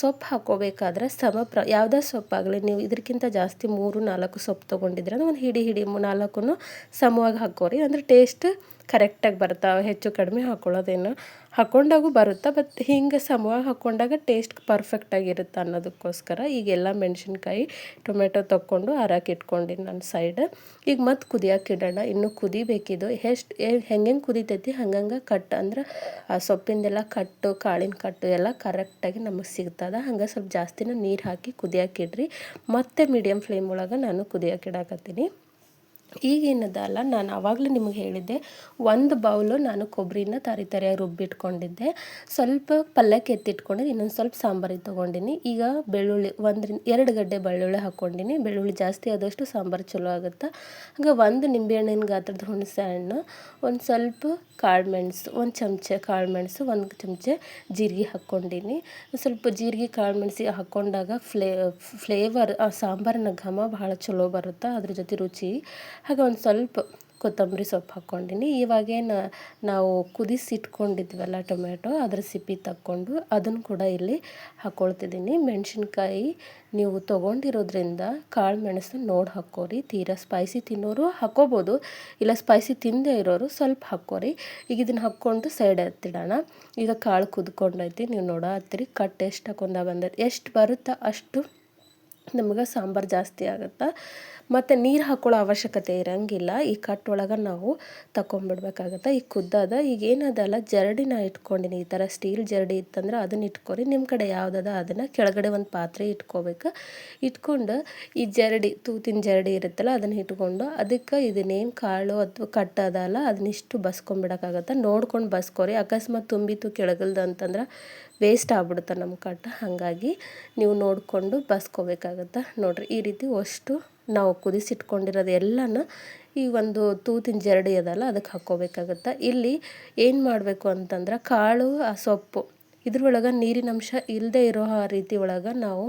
ಸೊಪ್ಪು ಹಾಕೋಬೇಕಾದ್ರೆ ಸಮ ಪ್ರ, ಯಾವುದೇ ಸೊಪ್ಪಾಗಲಿ ನೀವು ಇದಕ್ಕಿಂತ ಜಾಸ್ತಿ ಮೂರು ನಾಲ್ಕು ಸೊಪ್ಪು ತೊಗೊಂಡಿದ್ರೆ ಒಂದು ಹಿಡಿ ಹಿಡಿ ನಾಲ್ಕು ಸಮವಾಗಿ ಹಾಕೋರಿ. ಅಂದ್ರೆ ಟೇಸ್ಟ್ ಕರೆಕ್ಟಾಗಿ ಬರ್ತಾವೆ ಹೆಚ್ಚು ಕಡಿಮೆ ಹಾಕ್ಕೊಳ್ಳೋದೇನು ಹಾಕೊಂಡಾಗೂ ಬರುತ್ತೆ? ಬಟ್ ಹಿಂಗೆ ಸಮವಾಗಿ ಹಾಕ್ಕೊಂಡಾಗ ಟೇಸ್ಟ್ ಪರ್ಫೆಕ್ಟಾಗಿರುತ್ತೆ ಅನ್ನೋದಕ್ಕೋಸ್ಕರ ಈಗೆಲ್ಲ ಮೆಣಸಿನ್ಕಾಯಿ, ಟೊಮೆಟೊ ತೊಗೊಂಡು ಹಾರಾಕಿ ಇಟ್ಕೊಂಡಿನಿ ನನ್ನ ಸೈಡ್ ಈಗ ಮತ್ತೆ ಕುದಿಯೋಕೆ ಇಡೋಣ. ಇನ್ನೂ ಕುದಿಬೇಕಿದು. ಎಷ್ಟು ಹೆಂಗೆ ಕುದಿತೈತಿ? ಹಂಗಂಗೆ ಕಟ್ ಅಂದ್ರೆ ಆ ಸೊಪ್ಪಿಂದೆಲ್ಲ ಕಟ್ಟು ಕಾಳಿನ ಕಟ್ಟು ಎಲ್ಲ ಕರೆಕ್ಟಾಗಿ ನಮಗೆ ಸಿಗ್ತದೆ. ಹಂಗೆ ಸ್ವಲ್ಪ ಜಾಸ್ತಿನ ನೀರು ಹಾಕಿ ಕುದಿಯೋಕೆ ಇಡ್ರಿ. ಮತ್ತೆ ಮೀಡಿಯಮ್ ಫ್ಲೇಮ್ ಒಳಗೆ ನಾನು ಕುದಿಯೋಕೆ ಇಡಾಕತ್ತೀನಿ. ಈಗೇನದಲ್ಲ ನಾನು ಆವಾಗಲೂ ನಿಮಗೆ ಹೇಳಿದ್ದೆ, ಒಂದು ಬೌಲು ನಾನು ಕೊಬ್ಬರಿನ ತರಿ ತರಿಯಾಗಿ ರುಬ್ಬಿಟ್ಕೊಂಡಿದ್ದೆ. ಸ್ವಲ್ಪ ಪಲ್ಯಕ್ಕೆ ಎತ್ತಿಟ್ಕೊಂಡು ಇನ್ನೊಂದು ಸ್ವಲ್ಪ ಸಾಂಬಾರಿ ತೊಗೊಂಡಿನಿ. ಈಗ ಬೆಳ್ಳುಳ್ಳಿ, ಒಂದರಿಂದ ಎರಡು ಗಡ್ಡೆ ಬೆಳ್ಳುಳ್ಳಿ ಹಾಕ್ಕೊಂಡಿನಿ ಬೆಳ್ಳುಳ್ಳಿ ಜಾಸ್ತಿ ಆದಷ್ಟು ಸಾಂಬಾರು ಚಲೋ ಆಗುತ್ತೆ? ಹಾಗೆ ಒಂದು ನಿಂಬೆಹಣ್ಣಿನ ಗಾತ್ರದ ಹುಣಸೆ ಹಣ್ಣು ಒಂದು ಸ್ವಲ್ಪ ಕಾಳು ಮೆಣಸು, ಒಂದು ಚಮಚ ಕಾಳು ಮೆಣಸು, ಒಂದು ಚಮಚ ಜೀರಿಗೆ ಹಾಕ್ಕೊಂಡಿನಿ ಸ್ವಲ್ಪ ಜೀರಿಗೆ, ಕಾಳು ಹಾಕ್ಕೊಂಡಾಗ ಫ್ಲೇ, ಫ್ಲೇವರ್, ಆ ಸಾಂಬಾರಿನ ಘಮ ಭಾಳ ಚಲೋ ಬರುತ್ತೆ? ಅದ್ರ ಜೊತೆ ರುಚಿ. ಹಾಗೆ ಒಂದು ಸ್ವಲ್ಪ ಕೊತ್ತಂಬರಿ ಸೊಪ್ಪು ಹಾಕ್ಕೊಂಡಿನಿ. ಇವಾಗೇನು ನಾವು ಕುದಿಸಿಟ್ಕೊಂಡಿದ್ವಲ್ಲ ಟೊಮೆಟೊ ಅದ್ರ ಸಿಪ್ಪಿ ತಕ್ಕೊಂಡು ಅದನ್ನು ಕೂಡ ಇಲ್ಲಿ ಹಾಕ್ಕೊಳ್ತಿದ್ದೀನಿ ಮೆಣಸಿನ್ಕಾಯಿ ನೀವು ತೊಗೊಂಡಿರೋದ್ರಿಂದ ಕಾಳು ಮೆಣಸು ನೋಡಿ ಹಾಕ್ಕೋರಿ. ತೀರಾ ಸ್ಪೈಸಿ ತಿನ್ನೋರು ಹಾಕ್ಕೋಬೋದು. ಇಲ್ಲ ಸ್ಪೈಸಿ ತಿಂದೇ ಇರೋರು ಸ್ವಲ್ಪ ಹಾಕ್ಕೋರಿ. ಈಗ ಇದನ್ನು ಹಾಕ್ಕೊಂಡು ಸೈಡ್ ಎತ್ತಿಡೋಣ. ಈಗ ಕಾಳು ಕುದ್ಕೊಂಡೈತಿ. ನೀವು ನೋಡೋ ಹತ್ತಿರಿ ಕಟ್ ಎಷ್ಟು ಹಾಕೊಂಡ ಬಂದೈತಿ ಎಷ್ಟು ಬರುತ್ತೋ ಅಷ್ಟು ನಮ್ಗೆ ಸಾಂಬಾರು ಜಾಸ್ತಿ ಆಗುತ್ತೆ? ಮತ್ತು ನೀರು ಹಾಕ್ಕೊಳ್ಳೋ ಅವಶ್ಯಕತೆ ಇರೋಂಗಿಲ್ಲ. ಈ ಕಟ್ಟೊಳಗೆ ನಾವು ತಗೊಂಬಿಡ್ಬೇಕಾಗತ್ತೆ ಈ ಕುದ್ದದ ಈಗ ಏನದಲ್ಲ? ಜರಡಿನ ಇಟ್ಕೊಂಡಿನಿ. ಈ ಥರ ಸ್ಟೀಲ್ ಜರಡಿ ಇತ್ತಂದ್ರೆ ಅದನ್ನ ಇಟ್ಕೊರಿ. ನಿಮ್ಮ ಕಡೆ ಯಾವುದದ? ಅದನ್ನು ಕೆಳಗಡೆ ಒಂದು ಪಾತ್ರೆ ಇಟ್ಕೋಬೇಕು. ಇಟ್ಕೊಂಡು ಈ ಜರಡಿ, ತೂತಿನ ಜರಡಿ ಇರುತ್ತಲ್ಲ, ಅದನ್ನು ಇಟ್ಕೊಂಡು ಅದಕ್ಕೆ ಇದನ್ನೇನು ಕಾಳು ಅಥವಾ ಕಟ್ಟದಲ್ಲ ಅದನ್ನಿಷ್ಟು ಬಸ್ಕೊಂಬಿಡೋಕ್ಕಾಗತ್ತೆ? ನೋಡ್ಕೊಂಡು ಬಸ್ಕೋರಿ. ಅಕಸ್ಮಾತ್ ತುಂಬಿತು ಕೆಳಗಲ್ದು ಅಂತಂದ್ರೆ ವೇಸ್ಟ್ ಆಗ್ಬಿಡುತ್ತೆ ನಮ್ಮ ಕಾಟ. ಹಾಗಾಗಿ ನೀವು ನೋಡಿಕೊಂಡು ಬಸ್ಕೋಬೇಕಾಗತ್ತೆ. ನೋಡಿರಿ, ಈ ರೀತಿ ಅಷ್ಟು ನಾವು ಕುದಿಸಿಟ್ಕೊಂಡಿರೋದು ಎಲ್ಲನ ಈ ಒಂದು ತೂತಿನ ಜರಡಿ ಅದಲ್ಲ, ಅದಕ್ಕೆ ಹಾಕ್ಕೋಬೇಕಾಗತ್ತೆ. ಇಲ್ಲಿ ಏನು ಮಾಡಬೇಕು ಅಂತಂದ್ರೆ ಕಾಳು, ಆ ಸೊಪ್ಪು, ಇದ್ರೊಳಗೆ ನೀರಿನ ಅಂಶ ಇಲ್ಲದೆ ಇರೋ ಆ ರೀತಿ ಒಳಗೆ ನಾವು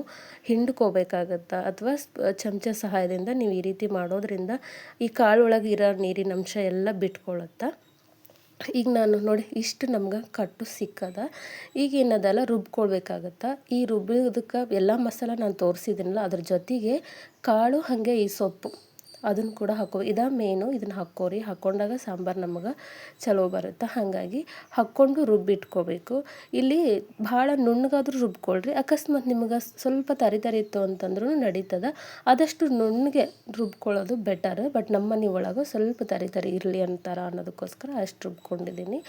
ಹಿಂಡ್ಕೋಬೇಕಾಗತ್ತೆ. ಅಥವಾ ಚಮಚ ಸಹಾಯದಿಂದ ನೀವು ಈ ರೀತಿ ಮಾಡೋದ್ರಿಂದ ಈ ಕಾಳೊಳಗೆ ಇರೋ ನೀರಿನ ಅಂಶ ಎಲ್ಲ ಬಿಟ್ಕೊಳ್ಳುತ್ತೆ ಈಗ ನಾನು ನೋಡಿ ಇಷ್ಟು ನಮ್ಗೆ ಕಟ್ಟು ಸಿಕ್ಕದ. ಈಗ ಏನದಲ್ಲ ರುಬ್ಕೊಳ್ಬೇಕಾಗತ್ತೆ? ಈ ರುಬ್ಬಿದಕ್ಕೆ ಎಲ್ಲ ಮಸಾಲೆ ನಾನು ತೋರಿಸಿದ್ದೀನಲ್ಲ, ಅದ್ರ ಜೊತೆಗೆ ಕಾಳು, ಹಾಗೆ ಈ ಸೊಪ್ಪು. ಅದನ್ನು ಕೂಡ ಹಾಕೋ, ಇದ ಮೇನು ಇದನ್ನ ಹಾಕೋರಿ. ಹಾಕ್ಕೊಂಡಾಗ ಸಾಂಬಾರು ನಮಗೆ ಚಲೋ ಬರುತ್ತೆ. ಹಾಗಾಗಿ ಹಾಕ್ಕೊಂಡು ರುಬ್ಬಿಟ್ಕೋಬೇಕು. ಇಲ್ಲಿ ಭಾಳ ನುಣ್ಣಗಾದ್ರೂ ರುಬ್ಕೊಳ್ರಿ. ಅಕಸ್ಮಾತ್ ನಿಮಗೆ ಸ್ವಲ್ಪ ತರಿ ತರಿ ಇತ್ತು ಅಂತಂದ್ರೂ ನಡೀತದೆ. ಆದಷ್ಟು ನುಣ್ಣಗೆ ರುಬ್ಕೊಳ್ಳೋದು ಬೆಟರ್ ಬಟ್ ನಮ್ಮ ಮನೆ ಒಳಗೆ ಸ್ವಲ್ಪ ತರಿ ತರಿ ಇರಲಿ ಅಂತಾರ ಅನ್ನೋದಕ್ಕೋಸ್ಕರ ಅಷ್ಟು ರುಬ್ಕೊಂಡಿದ್ದೀನಿ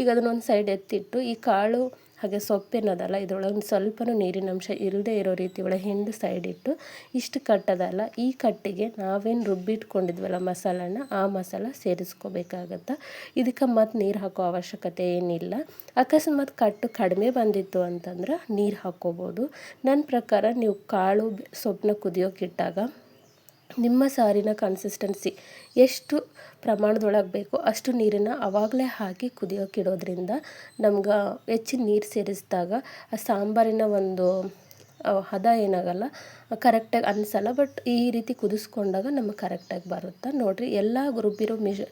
ಈಗ ಅದನ್ನೊಂದು ಸೈಡ್ ಎತ್ತಿಟ್ಟು ಈ ಕಾಳು ಹಾಗೆ ಸೊಪ್ಪೇನದಲ್ಲ ಇದ್ರೊಳಗೆ ಸ್ವಲ್ಪನೂ ನೀರಿನ ಅಂಶ ಇಲ್ಲದೆ ಇರೋ ರೀತಿ ಒಳಗೆ ಹಿಂದೆ ಸೈಡ್ ಇಟ್ಟು ಇಷ್ಟು ಕಟ್ಟದಲ್ಲ, ಈ ಕಟ್ಟಿಗೆ ನಾವೇನು ರುಬ್ಬಿಟ್ಕೊಂಡಿದ್ವಲ್ಲ ಮಸಾಲನ, ಆ ಮಸಾಲ ಸೇರಿಸ್ಕೋಬೇಕಾಗತ್ತೆ? ಇದಕ್ಕೆ ಮತ್ತು ನೀರು ಹಾಕೋ ಅವಶ್ಯಕತೆ ಏನಿಲ್ಲ. ಅಕಸ್ಮಾತ್ ಕಟ್ಟು ಕಡಿಮೆ ಬಂದಿತ್ತು ಅಂತಂದ್ರೆ ನೀರು ಹಾಕ್ಕೋಬೋದು. ನನ್ನ ಪ್ರಕಾರ ನೀವು ಕಾಳು ಸೊಪ್ಪನ್ನ ಕುದಿಯೋಕ್ಕಿಟ್ಟಾಗ ನಿಮ್ಮ ಸಾರಿನ ಕನ್ಸಿಸ್ಟೆನ್ಸಿ ಎಷ್ಟು ಪ್ರಮಾಣದೊಳಗೆ ಬೇಕೋ ಅಷ್ಟು ನೀರನ್ನು ಆವಾಗಲೇ ಹಾಕಿ ಕುದಿಯೋಕೆ ಇಡೋದ್ರಿಂದ ನಮ್ಗೆ ಹೆಚ್ಚಿನ ನೀರು ಸೇರಿಸಿದಾಗ ಆ ಸಾಂಬಾರಿನ ಒಂದು ಹದ ಏನಾಗಲ್ಲ ಕರೆಕ್ಟಾಗಿ ಅನಿಸಲ್ಲ ಬಟ್ ಈ ರೀತಿ ಕುದಿಸ್ಕೊಂಡಾಗ ನಮಗೆ ಕರೆಕ್ಟಾಗಿ ಬರುತ್ತೆ? ನೋಡಿರಿ, ಎಲ್ಲ ರುಬ್ಬಿರೋ ಮಿಶ್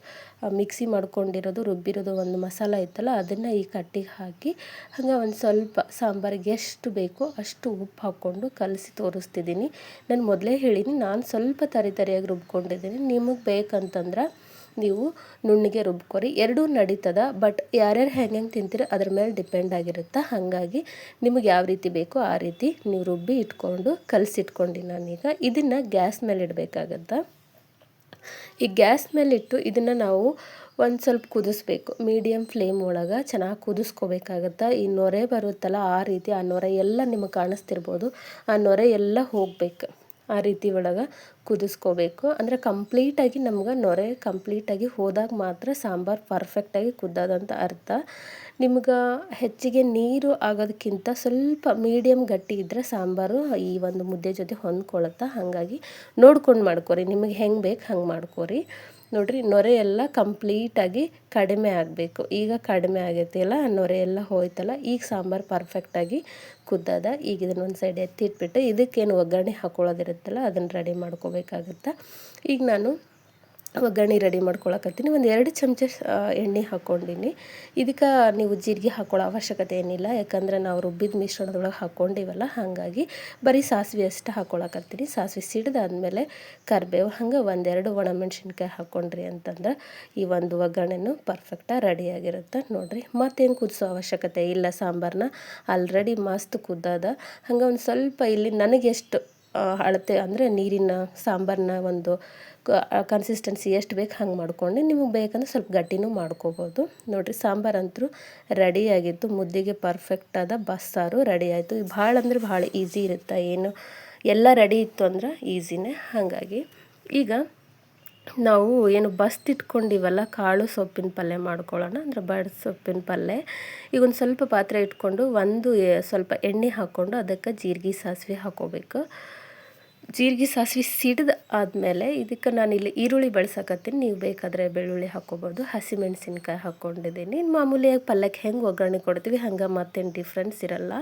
ಮಿಕ್ಸಿ ಮಾಡ್ಕೊಂಡಿರೋದು, ರುಬ್ಬಿರೋದು ಒಂದು ಮಸಾಲ ಇತ್ತಲ್ಲ, ಅದನ್ನು ಈ ಕಟ್ಟಿಗೆ ಹಾಕಿ, ಹಂಗೆ ಒಂದು ಸ್ವಲ್ಪ ಸಾಂಬಾರಿಗೆ ಎಷ್ಟು ಬೇಕೋ ಅಷ್ಟು ಉಪ್ಪು ಹಾಕ್ಕೊಂಡು ಕಲಸಿ ತೋರಿಸ್ತಿದ್ದೀನಿ. ನಾನು ಮೊದಲೇ ಹೇಳೀನಿ ನಾನು ಸ್ವಲ್ಪ ತರಿ ತರಿಯಾಗಿ ರುಬ್ಕೊಂಡಿದ್ದೀನಿ. ನಿಮಗೆ ಬೇಕಂತಂದ್ರೆ ನೀವು ನುಣ್ಣಿಗೆ ರುಬ್ಕೊರಿ. ಎರಡೂ ನಡೀತದ ಬಟ್ ಯಾರ್ಯಾರು ಹೆಂಗೆ ಹೆಂಗೆ ತಿಂತೀರಿ ಅದ್ರ ಮೇಲೆ ಡಿಪೆಂಡ್ ಆಗಿರುತ್ತೆ? ಹಾಗಾಗಿ ನಿಮಗೆ ಯಾವ ರೀತಿ ಬೇಕೋ ಆ ರೀತಿ ನೀವು ರುಬ್ಬಿ ಇಟ್ಕೊಂಡು ಕಲಸಿಟ್ಕೊಂಡು ನಾನೀಗ. ಇದನ್ನು ಗ್ಯಾಸ್ ಮೇಲೆ ಇಡಬೇಕಾಗತ್ತೆ? ಈ ಗ್ಯಾಸ್ ಮೇಲಿಟ್ಟು ಇದನ್ನು ನಾವು ಒಂದು ಸ್ವಲ್ಪ ಕುದಿಸ್ಬೇಕು. ಮೀಡಿಯಮ್ ಫ್ಲೇಮ್ ಒಳಗೆ ಚೆನ್ನಾಗಿ ಕುದಿಸ್ಕೋಬೇಕಾಗತ್ತೆ? ಈ ನೊರೆ ಬರುತ್ತಲ್ಲ ಆ ರೀತಿ ಆ ನೊರೆ ಎಲ್ಲ ನಿಮಗೆ ಕಾಣಿಸ್ತಿರ್ಬೋದು. ಆ ನೊರೆ ಎಲ್ಲ ಹೋಗ್ಬೇಕು. ಆ ರೀತಿ ಒಳಗೆ ಕುದಿಸ್ಕೋಬೇಕು. ಅಂದರೆ ಕಂಪ್ಲೀಟಾಗಿ ನಮ್ಗೆ ನೊರೆ ಕಂಪ್ಲೀಟಾಗಿ ಹೋದಾಗ ಮಾತ್ರ ಸಾಂಬಾರು ಪರ್ಫೆಕ್ಟಾಗಿ ಕುದ್ದದಂತ ಅರ್ಥ. ನಿಮ್ಗೆ ಹೆಚ್ಚಿಗೆ ನೀರು ಆಗೋದಕ್ಕಿಂತ ಸ್ವಲ್ಪ ಮೀಡಿಯಮ್ ಗಟ್ಟಿ ಇದ್ದರೆ ಸಾಂಬಾರು ಈ ಒಂದು ಮುದ್ದೆ ಜೊತೆ ಹೊಂದ್ಕೊಳತ್ತೆ, ಹಾಗಾಗಿ ನೋಡ್ಕೊಂಡು ಮಾಡ್ಕೊರಿ. ನಿಮಗೆ ಹೆಂಗೆ ಬೇಕು ಹಂಗೆ ಮಾಡ್ಕೊರಿ. ನೋಡಿರಿ, ನೊರೆ ಎಲ್ಲ ಕಂಪ್ಲೀಟಾಗಿ ಕಡಿಮೆ ಆಗಬೇಕು. ಈಗ ಕಡಿಮೆ ಆಗೈತಿ ಅಲ್ಲ ನೊರೆ ಎಲ್ಲ ಹೋಯ್ತಲ್ಲ, ಈಗ ಸಾಂಬಾರು ಪರ್ಫೆಕ್ಟಾಗಿ ಕುದ್ದದ. ಈಗ ಇದನ್ನೊಂದು ಸೈಡ್ ಎತ್ತಿಟ್ಬಿಟ್ಟು, ಇದಕ್ಕೇನು ಒಗ್ಗರಣೆ ಹಾಕೊಳ್ಳೋದಿರುತ್ತಲ್ಲ ಅದನ್ನು ರೆಡಿ ಮಾಡ್ಕೋಬೇಕಾಗುತ್ತೆ. ಈಗ ನಾನು ಒಗ್ಗರಣೆ ರೆಡಿ ಮಾಡ್ಕೊಳಕತ್ತೀನಿ. ಒಂದು ಎರಡು ಚಮಚ ಎಣ್ಣೆ ಹಾಕ್ಕೊಂಡಿನಿ ಇದಕ್ಕೆ ನೀವು ಜೀರಿಗೆ ಹಾಕೊಳ್ಳೋ ಅವಶ್ಯಕತೆ ಏನಿಲ್ಲ. ಯಾಕಂದ್ರೆ ನಾವು ರುಬ್ಬಿದ ಮಿಶ್ರಣದೊಳಗೆ ಹಾಕ್ಕೊಂಡಿವಲ್ಲ ಹಾಗಾಗಿ ಬರೀ ಸಾಸಿವೆ ಅಷ್ಟು ಹಾಕ್ಕೊಳಕತ್ತೀನಿ ಸಾಸಿವೆ ಸಿಡ್ದಾದ್ಮೇಲೆ ಕರಿಬೇವು, ಹಂಗೆ ಒಂದೆರಡು ಒಣಮೆಣ್ಸಿನ್ಕಾಯಿ ಹಾಕ್ಕೊಂಡ್ರಿ ಅಂತಂದ್ರೆ ಈ ಒಂದು ಒಗ್ಗರಣೆನೂ ಪರ್ಫೆಕ್ಟಾಗಿ ರೆಡಿಯಾಗಿರುತ್ತೆ ನೋಡಿರಿ. ಮತ್ತೇನು ಕುದಿಸೋ ಅವಶ್ಯಕತೆ ಇಲ್ಲ ಸಾಂಬಾರನ್ನ ಆಲ್ರೆಡಿ ಮಸ್ತ್ ಕುದ್ದದ. ಹಂಗೆ ಒಂದು ಸ್ವಲ್ಪ ಇಲ್ಲಿ ನನಗೆ ಎಷ್ಟು ಅಳತೆ ಅಂದರೆ ನೀರಿನ ಸಾಂಬಾರನ್ನ ಒಂದು ಕನ್ಸಿಸ್ಟೆನ್ಸಿ ಎಷ್ಟು ಬೇಕು ಹಂಗೆ ಮಾಡ್ಕೊಂಡು ನಿಮಗೆ ಬೇಕಂದ್ರೆ ಸ್ವಲ್ಪ ಗಟ್ಟಿನೂ ಮಾಡ್ಕೋಬೋದು. ನೋಡಿರಿ ಸಾಂಬಾರಂತೂ ರೆಡಿಯಾಗಿತ್ತು ಮುದ್ದೆಗೆ ಆದ ಬಸ್ಸಾರು ರೆಡಿ ಆಯಿತು. ಭಾಳ ಅಂದ್ರೆ ಭಾಳ ಈಸಿ ಇರುತ್ತೆ. ಏನು ಎಲ್ಲ ರೆಡಿ ಇತ್ತು ಅಂದ್ರೆ ಈಸಿನೇ ಹಾಗಾಗಿ. ಈಗ ನಾವು ಏನು ಬಸ್ತಿಟ್ಕೊಂಡಿವಲ್ಲ ಕಾಳು ಸೊಪ್ಪಿನ ಪಲ್ಯ ಮಾಡ್ಕೊಳ್ಳೋಣ ಅಂದ್ರೆ ಬಡ ಸೊಪ್ಪಿನ ಪಲ್ಯ ಈಗ ಒಂದು ಸ್ವಲ್ಪ ಪಾತ್ರೆ ಇಟ್ಕೊಂಡು ಒಂದು ಸ್ವಲ್ಪ ಎಣ್ಣೆ ಹಾಕ್ಕೊಂಡು ಅದಕ್ಕೆ ಜೀರಿಗೆ ಸಾಸಿವೆ ಹಾಕೋಬೇಕು. ಜೀರಿಗೆ ಸಾಸಿವೆ ಸಿಡ್ದು ಆದಮೇಲೆ ಇದಕ್ಕೆ ನಾನು ಇಲ್ಲಿ ಈರುಳ್ಳಿ ಬಳಸಕತ್ತೀನಿ. ನೀವು ಬೇಕಾದರೆ ಬೆಳ್ಳುಳ್ಳಿ ಹಾಕ್ಕೋಬೋದು. ಹಸಿಮೆಣ್ಸಿನ್ಕಾಯಿ ಹಾಕ್ಕೊಂಡಿದ್ದೀನಿ. ಮಾಮೂಲಿಯಾಗಿ ಪಲ್ಯಕ್ಕೆ ಹೆಂಗೆ ಒಗ್ಗರಣೆ ಕೊಡ್ತೀವಿ, ಹಂಗೆ ಮತ್ತೇನು ಡಿಫ್ರೆನ್ಸ್ ಇರಲ್ಲ.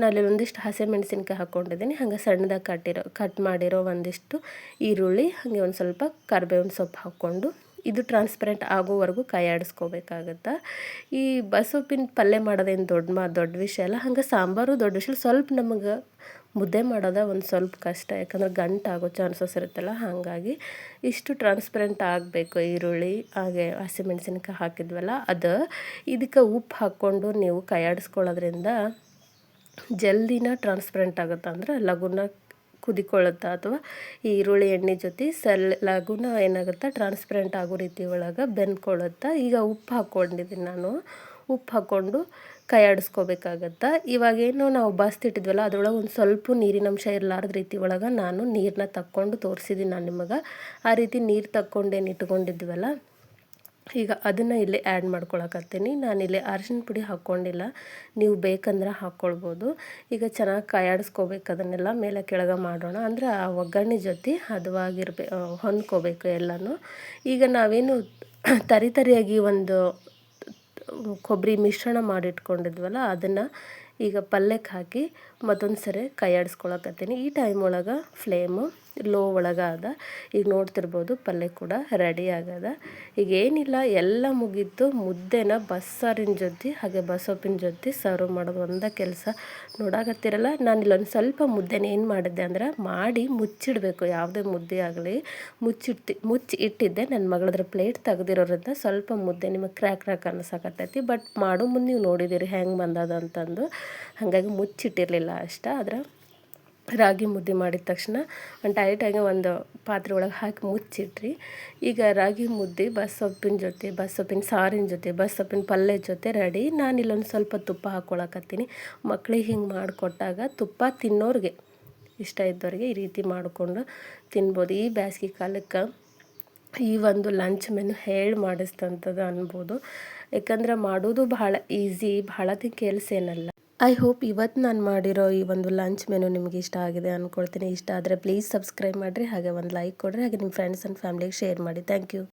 ನಾನಲ್ಲಿ ಒಂದಿಷ್ಟು ಹಸಿಮೆಣ್ಸಿನ್ಕಾಯಿ ಹಾಕ್ಕೊಂಡಿದ್ದೀನಿ. ಹಂಗೆ ಸಣ್ಣದಾಗಿ ಕಟ್ಟಿರೋ ಕಟ್ ಮಾಡಿರೋ ಒಂದಿಷ್ಟು ಈರುಳ್ಳಿ, ಹಾಗೆ ಒಂದು ಸ್ವಲ್ಪ ಕರ್ಬೇವಿನ ಸೊಪ್ಪು ಹಾಕ್ಕೊಂಡು ಇದು ಟ್ರಾನ್ಸ್ಪರೆಂಟ್ ಆಗೋವರೆಗೂ ಆಡಿಸ್ಕೋಬೇಕಾಗತ್ತೆ. ಈ ಬಸೊಪ್ಪಿನ ಪಲ್ಯ ಮಾಡೋದೇನು ದೊಡ್ಡ ಮಾ, ದೊಡ್ಡ ವಿಷಯ ಅಲ್ಲ. ಹಂಗೆ ಸಾಂಬಾರು ದೊಡ್ಡ ವಿಷಯ ಸ್ವಲ್ಪ ನಮಗೆ ಮುದ್ದೆ ಮಾಡೋದ ಒಂದು ಸ್ವಲ್ಪ ಕಷ್ಟ, ಯಾಕಂದ್ರೆ ಗಂಟಾಗೋ ಚಾನ್ಸಸ್ ಇರುತ್ತಲ್ಲ, ಹಾಗಾಗಿ ಇಷ್ಟು ಟ್ರಾನ್ಸ್ಪರೆಂಟ್ ಆಗಬೇಕು. ಈರುಳ್ಳಿ, ಹಾಗೆ ಹಸಿಮೆಣ್ಸಿನ್ಕಾಯಿ ಹಾಕಿದ್ವಲ್ಲ, ಅದು ಇದಕ್ಕೆ ಉಪ್ಪು ಹಾಕ್ಕೊಂಡು ನೀವು ಕೈಯಾಡಿಸ್ಕೊಳ್ಳೋದ್ರಿಂದ ಜಲ್ದಿನ ಟ್ರಾನ್ಸ್ಪರೆಂಟ್ ಆಗುತ್ತೆ. ಅಂದ್ರೆ ಲಗುನ ಕುದಿಕೊಳ್ಳುತ್ತಾ, ಅಥವಾ ಈ ಈರುಳ್ಳಿ ಎಣ್ಣೆ ಜೊತೆ ಸಲ್, ಲಗುನ ಏನಾಗುತ್ತೆ ಟ್ರಾನ್ಸ್ಪರೆಂಟ್ ಆಗೋ ರೀತಿ ಒಳಗೆ ಬೆಂದ್ಕೊಳ್ಳುತ್ತೆ, ಈಗ ಉಪ್ಪು ಹಾಕ್ಕೊಂಡಿದ್ದೀನಿ ನಾನು. ಉಪ್ಪು ಹಾಕ್ಕೊಂಡು ಕೈ ಆಡಿಸ್ಕೋಬೇಕಾಗತ್ತೆ ಇವಾಗೇನು ನಾವು ಬಸ್ತಿಟ್ಟಿದ್ವಲ್ಲ ಅದರೊಳಗೆ ಒಂದು ಸ್ವಲ್ಪ ನೀರಿನಂಶ ಇರಲಾರ್ದ ರೀತಿ ಒಳಗೆ ನಾನು ನೀರನ್ನ ತಕ್ಕೊಂಡು ತೋರಿಸಿದ್ದೀನಿ ನಾನು ನಿಮಗೆ. ಆ ರೀತಿ ನೀರು ತಕ್ಕೊಂಡೇನು ಇಟ್ಕೊಂಡಿದ್ವಲ್ಲ, ಈಗ ಅದನ್ನು ಇಲ್ಲಿ ಆ್ಯಡ್ ಮಾಡ್ಕೊಳಕತ್ತೀನಿ. ನಾನಿಲ್ಲಿ ಅರಿಶಿನ ಪುಡಿ ಹಾಕ್ಕೊಂಡಿಲ್ಲ ನೀವು ಬೇಕಂದ್ರೆ ಹಾಕ್ಕೊಳ್ಬೋದು ಈಗ ಚೆನ್ನಾಗಿ ಕಾಯಾಡಿಸ್ಕೋಬೇಕು ಅದನ್ನೆಲ್ಲ ಮೇಲೆ ಕೆಳಗೆ ಮಾಡೋಣ. ಅಂದರೆ ಆ ಒಗ್ಗರಣೆ ಜೊತೆ ಹದವಾಗಿರ್ಬೇ, ಹೊಂದ್ಕೋಬೇಕು ಎಲ್ಲನೂ. ಈಗ ನಾವೇನು ತರಿತರಿಯಾಗಿ ಒಂದು ಕೊಬ್ಬರಿ ಮಿಶ್ರಣ ಮಾಡಿಟ್ಕೊಂಡಿದ್ವಲ್ಲ, ಅದನ್ನು ಈಗ ಪಲ್ಯಕ್ಕೆ ಹಾಕಿ ಮತ್ತೊಂದು ಸರಿ ಕೈ ಆಡಿಸ್ಕೊಳಕತ್ತೀನಿ ಈ ಟೈಮ್ ಒಳಗೆ ಫ್ಲೇಮು ಲೋ ಒಳಗಾದ ಈಗ ನೋಡ್ತಿರ್ಬೋದು ಪಲ್ಯ ಕೂಡ ರೆಡಿ ಆಗದ. ಈಗ ಏನಿಲ್ಲ, ಎಲ್ಲ ಮುಗೀತು. ಮುದ್ದೆನ ಬಸ್ಸಾರಿನ ಜೊತೆ, ಹಾಗೆ ಬಸೊಪ್ಪಿನ ಜೊತೆ ಸರ್ವ್ ಮಾಡೋದು ಒಂದ ಕೆಲಸ. ನೋಡಾಕತ್ತಿರಲ್ಲ ನಾನು ಇಲ್ಲೊಂದು ಸ್ವಲ್ಪ ಮುದ್ದೆನ ಏನು ಮಾಡಿದ್ದೆ ಅಂದ್ರೆ ಮಾಡಿ ಮುಚ್ಚಿಡಬೇಕು. ಯಾವುದೇ ಮುದ್ದೆ ಆಗಲಿ ಮುಚ್ಚಿಡ್ತಿ ಮುಚ್ಚಿ ಇಟ್ಟಿದ್ದೆ. ನನ್ನ ಮಗಳದ್ರ ಪ್ಲೇಟ್ ತೆಗೆದಿರೋದ್ರಿಂದ ಸ್ವಲ್ಪ ಮುದ್ದೆ ನಿಮಗೆ ಕ್ರ್ಯಾಕ್ ಕ್ರ್ಯಾಕ್ ಅನ್ನಿಸಕತ್ತೈತಿ ಬಟ್ ಮಾಡೋ ಮುಂದೆ ನೀವು ನೋಡಿದ್ದೀರಿ ಹೆಂಗೆ ಬಂದದ ಅಂತಂದು. ಹಾಗಾಗಿ ಮುಚ್ಚಿಟ್ಟಿರಲಿಲ್ಲ ಅಷ್ಟ. ಆದ್ರೆ ರಾಗಿ ಮುದ್ದೆ ಮಾಡಿದ ತಕ್ಷಣ ಒಂದು ಟೈಟಾಗಿ ಒಂದು ಪಾತ್ರೆ ಒಳಗೆ ಹಾಕಿ ಮುಚ್ಚಿಟ್ರಿ. ಈಗ ರಾಗಿ ಮುದ್ದೆ ಬಸ್ಸೊಪ್ಪಿನ ಜೊತೆ ಬಸ್ಸೊಪ್ಪಿನ ಸಾರಿನ ಜೊತೆ ಬಸ್ಸೊಪ್ಪಿನ ಪಲ್ಯ ಜೊತೆ ರೆಡಿ ನಾನು ಇಲ್ಲೊಂದು ಸ್ವಲ್ಪ ತುಪ್ಪ ಹಾಕ್ಕೊಳಕತ್ತೀನಿ ಮಕ್ಳಿಗೆ ಹಿಂಗೆ ಮಾಡಿಕೊಟ್ಟಾಗ ತುಪ್ಪ ತಿನ್ನೋರಿಗೆ, ಇಷ್ಟ ಇದ್ದವ್ರಿಗೆ ಈ ರೀತಿ ಮಾಡಿಕೊಂಡು ತಿನ್ಬೋದು. ಈ ಬೇಸಿಗೆ ಕಾಲಕ್ಕೆ ಈ ಒಂದು ಲಂಚ್ ಮೆನು ಹೇಳಿ ಮಾಡಿಸ್ತಂಥದ್ದು ಅನ್ಬೋದು. ಯಾಕಂದ್ರೆ ಮಾಡೋದು ಭಾಳ ಈಸಿ ಭಾಳ ಕೆಲಸ ಏನಲ್ಲ. ಐ ಹೋಪ್ ಇವತ್ತು ನಾನು ಮಾಡಿರೋ ಈ ಒಂದು ಲಂಚ್ ಮೆನು ನಿಮಗೆ ಇಷ್ಟ ಆಗಿದೆ ಅಂದ್ಕೊಳ್ತೀನಿ ಇಷ್ಟ ಆದರೆ ಪ್ಲೀಸ್ ಸಬ್ಸ್ಕ್ರೈಬ್ ಮಾಡಿರಿ, ಹಾಗೆ ಒಂದು ಲೈಕ್ ಕೊಡಿರಿ, ಹಾಗೆ ನಿಮ್ಮ ಫ್ರೆಂಡ್ಸ್ ಆ್ಯಂಡ್ ಫ್ಯಾಮಿಲಿಗೆ ಶೇರ್ ಮಾಡಿ. Thank you